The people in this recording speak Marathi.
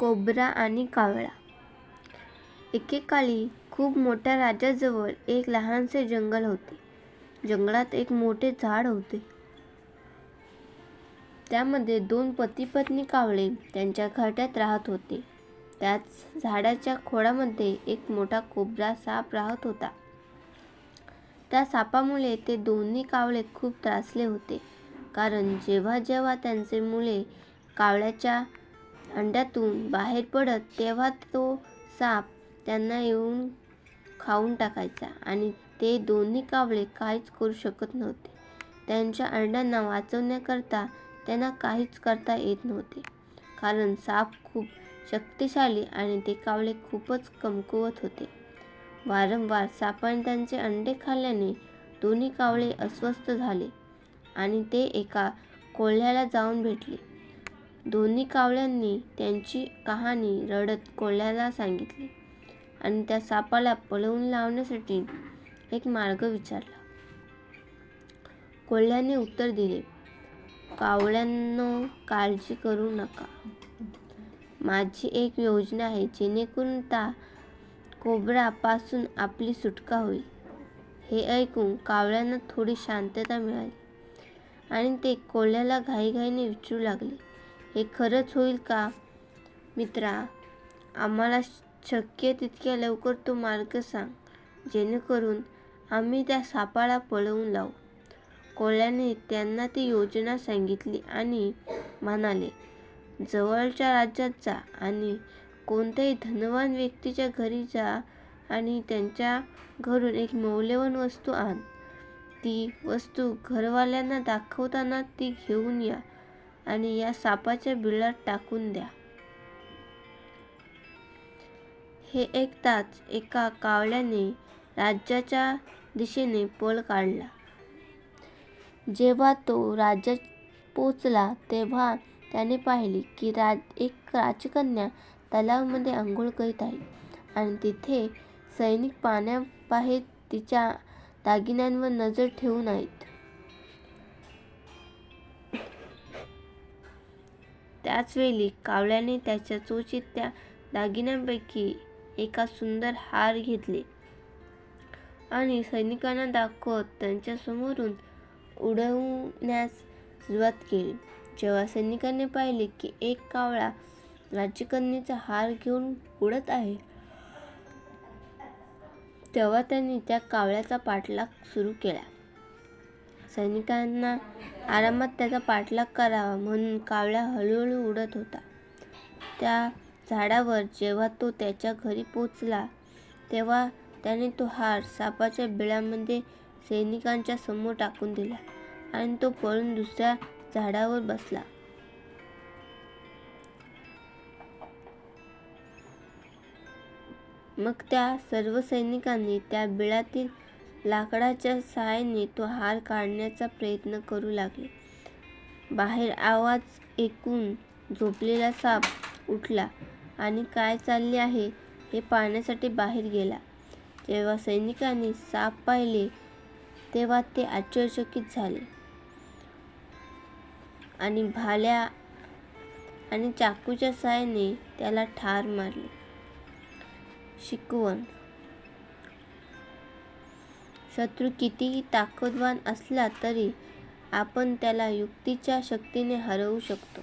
कोब्रा आणि कावळा एकेकाळी खूप मोठ्या राज्याजवळ एक लहानसे जंगल होते. जंगलात एक मोठे झाड होते. त्यामध्ये दोन पती-पत्नी कावळे त्यांच्या घरट्यात राहत होते. त्याच झाडाच्या खोडामध्ये एक मोठा कोब्रा साप राहत होता. त्या सापामुळे ते दोन्ही कावळे खूप त्रासले होते. कारण जेव्हा जेव्हा त्यांचे मुले कावळ्याच्या अंड्यातून बाहेर पडत तेव्हा तो साप त्यांना येऊन खाऊन टाकायचा आणि ते दोन्ही कावळे काहीच करू शकत नव्हते. त्यांच्या अंड्यांना वाचवण्याकरता त्यांना काहीच करता येत नव्हते. कारण साप खूप शक्तिशाली आणि ते कावळे खूपच कमकुवत होते. वारंवार सापाने त्यांचे अंडे खाल्ल्याने दोन्ही कावळे अस्वस्थ झाले आणि ते एका कोल्ह्याला जाऊन भेटले. दोन्ही कावळ्यांनी त्यांची कहाणी रडत कोल्ह्याला सांगितली आणि त्या सापाला पळवून लावण्यासाठी एक मार्ग विचारला. कोल्ह्याने उत्तर दिले, "कावळ्यांनो, काळजी करू नका. माझी एक योजना आहे जेणेकरून त्या कोबरापासून आपली सुटका होईल. " हे ऐकून कावळ्यांना थोडी शांतता मिळाली आणि ते कोल्ह्याला घाईघाईने विचारू लागले, "हे खरंच होईल का मित्रा? आम्हाला शक्य तितक्या लवकर तो मार्ग सांग जेणेकरून आम्ही त्या सापाला पळवून लावू. " कोळ्याने त्यांना ती योजना सांगितली आणि म्हणाले, "जवळच्या राज्यात जा आणि कोणत्याही धनवान व्यक्तीच्या घरी जा आणि त्यांच्या घरून एक मौल्यवान वस्तू आण. ती वस्तू घरवाल्यांना दाखवताना ती घेऊन या आणि या सापाच्या बिळात टाकून द्या. " हे ऐकताच एका कावळ्याने राज्याच्या दिशेने पळ काढला. जेव्हा तो राज्यात पोचला तेव्हा त्याने पाहिले की एक राजकन्या तलावामध्ये आंघोळ करीत आहे आणि तिथे सैनिक पाण्याबाहेर तिच्या दागिन्यांवर नजर ठेवून आहेत. त्याचवेळी कावळ्याने त्याच्या चोचीत त्या दागिन्यांपैकी एका सुंदर हार घेतले आणि सैनिकांना दाखवत त्यांच्यासमोरून उडवण्यास सुरुवात केली. जेव्हा सैनिकांनी पाहिले की एक कावळा राज्यकन्येचा हार घेऊन उडत आहे, तेव्हा त्यांनी त्या कावळ्याचा पाठलाग सुरू केला. सैनिकांना आरामात त्याचा पाठलाग करावा म्हणून कावळा हळूहळू उडत होता. त्या झाडावर जेव्हा तो त्याच्या घरी पोचला तेव्हा त्याने तो हार सापाच्या बिळामध्ये सैनिकांच्या समोर टाकून दिला आणि तो पळून दुसऱ्या झाडावर बसला. मग त्या सर्व सैनिकांनी त्या बिळातील लाकडाच्या साहाय्याने तो हार काढण्याचा प्रयत्न करू लागले. बाहेर आवाज ऐकून झोपलेला साप उठला आणि काय चालले आहे हे पाहण्यासाठी बाहेर गेला. जेव्हा सैनिकांनी साप पाहिले तेव्हा ते आश्चर्यचकित झाले आणि भाल्या आणि चाकूच्या सहाय्याने त्याला ठार मारले. शिकवण: शत्रू कितीही ताकदवान असला तरी आपण त्याला युक्तीच्या शक्तीने हरवू शकतो.